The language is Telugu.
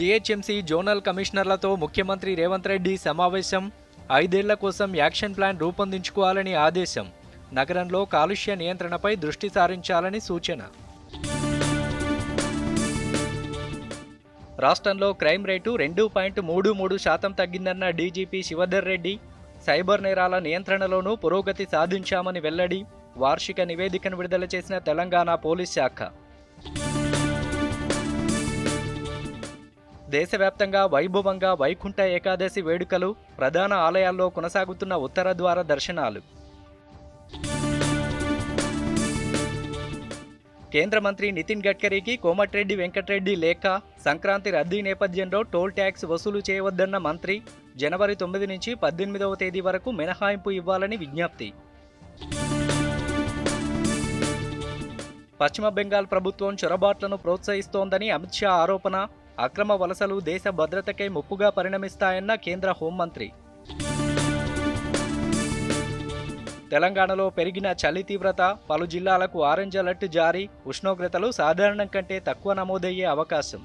జీహెచ్ఎంసీ జోనల్ కమిషనర్లతో ముఖ్యమంత్రి రేవంత్ రెడ్డి సమావేశం. ఐదేళ్ళ కోసం యాక్షన్ ప్లాన్ రూపొందించుకోవాలని ఆదేశం. నగరంలో కాలుష్య నియంత్రణపై దృష్టి సారించాలని సూచన. రాష్ట్రంలో క్రైమ్ రేటు రెండు పాయింట్ మూడు మూడు శాతం తగ్గిందన్న డీజీపీ శివధర్ రెడ్డి సైబర్ నేరాల నియంత్రణలోనూ పురోగతి సాధించామని వెల్లడి వార్షిక నివేదికను విడుదల చేసిన తెలంగాణ పోలీస్ శాఖ. దేశవ్యాప్తంగా వైభవంగా వైకుంఠ ఏకాదశి వేడుకలు ప్రధాన ఆలయాల్లో కొనసాగుతున్న ఉత్తర ద్వార దర్శనాలు. కేంద్ర మంత్రి నితిన్ గడ్కరీకి కోమటిరెడ్డి వెంకటరెడ్డి లేఖ సంక్రాంతి రద్దీ నేపథ్యంలో టోల్ ట్యాక్స్ వసూలు చేయవద్దన్న మంత్రి జనవరి తొమ్మిది నుంచి పద్దెనిమిదవ తేదీ వరకు మినహాయింపు ఇవ్వాలని విజ్ఞప్తి. పశ్చిమ బెంగాల్ ప్రభుత్వం చొరబాట్లను ప్రోత్సహిస్తోందని అమిత్ షా ఆరోపణ అక్రమ వలసలు దేశ భద్రతకై ముప్పుగా పరిణమిస్తాయన్న కేంద్ర హోంమంత్రి. తెలంగాణలో పెరిగిన చలి తీవ్రత పలు జిల్లాలకు ఆరెంజ్ అలర్ట్ జారీ ఉష్ణోగ్రతలు సాధారణం కంటే తక్కువ నమోదయ్యే అవకాశం.